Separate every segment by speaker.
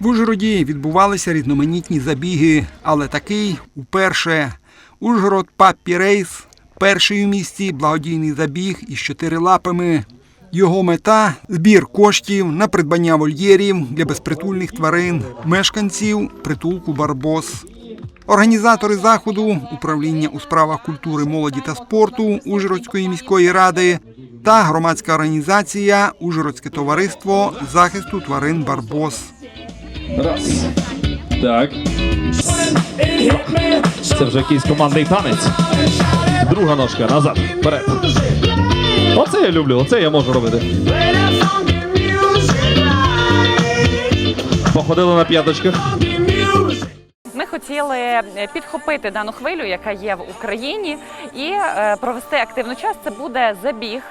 Speaker 1: В Ужгороді відбувалися різноманітні забіги, але такий уперше. Ужгород Паппі Рейс перший у місті благодійний забіг із чотирилапами. Його мета збір коштів на придбання вольєрів для безпритульних тварин, мешканців притулку Барбос. Організатори заходу, управління у справах культури, молоді та спорту Ужгородської міської ради та громадська організація Ужгородське товариство захисту тварин Барбос.
Speaker 2: Раз. Так. Це вже якийсь командний танець. Друга ножка назад. Вперед. Оце я люблю, оце я можу робити. Походили на п'яточках.
Speaker 3: Ми хотіли е, підхопити дану хвилю, яка є в Україні, і е, провести активну час. Це буде забіг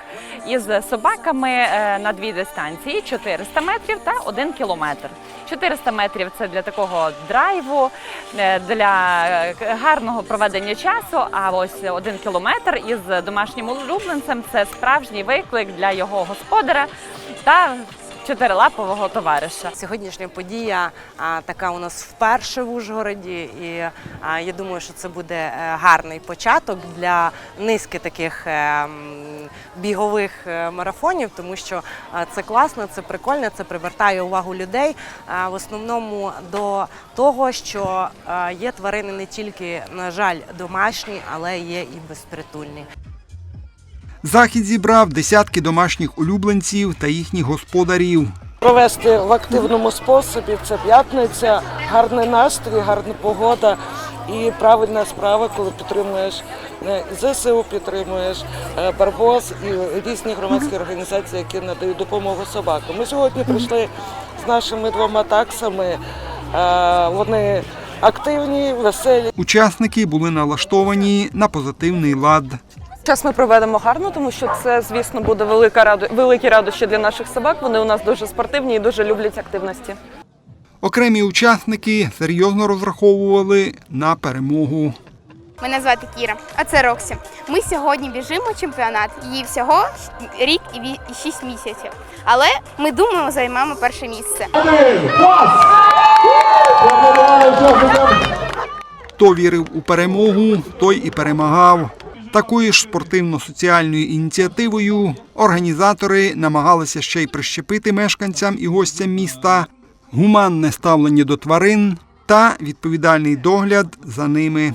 Speaker 3: із собаками е, на дві дистанції: 400 метрів та 1 кілометр. 400 метрів це для такого драйву, е, для е, гарного проведення часу. А ось один кілометр із домашнім улюбленцем це справжній виклик для його господаря та чотирилапового товариша.
Speaker 4: Сьогоднішня подія така у нас вперше в Ужгороді, і я думаю, що це буде е, гарний початок для низки таких е, бігових е, марафонів, тому що це класно, це прикольно, це привертає увагу людей. В основному до того, що є тварини не тільки, на жаль, домашні, але є і безпритульні.
Speaker 1: Захід зібрав десятки домашніх улюбленців та їхніх господарів.
Speaker 5: провести в активному способі. Це п'ятниця, гарний настрій, гарна погода і правильна справа, коли підтримуєш е, ЗСУ, підтримуєш е, Барбос і різні громадські організації, які надають допомогу собакам. Ми сьогодні прийшли з нашими двома таксами. Е, Вони активні, веселі.
Speaker 1: Учасники були налаштовані на позитивний лад.
Speaker 6: Час ми проведемо гарно, тому що це, звісно, буде велика раду... великі радощі для наших собак. Вони у нас дуже спортивні і дуже люблять активності.
Speaker 1: Окремі учасники серйозно розраховували на перемогу.
Speaker 7: Мене звати Кіра, а це Роксі. Ми сьогодні біжимо чемпіонат. Їй всього рік і шість місяців. Але ми думаємо, займемо перше місце.
Speaker 1: Хто вірив у перемогу, той і перемагав. Такою ж спортивно-соціальною ініціативою організатори намагалися ще й прищепити мешканцям і гостям міста гуманне ставлення до тварин та відповідальний догляд за ними.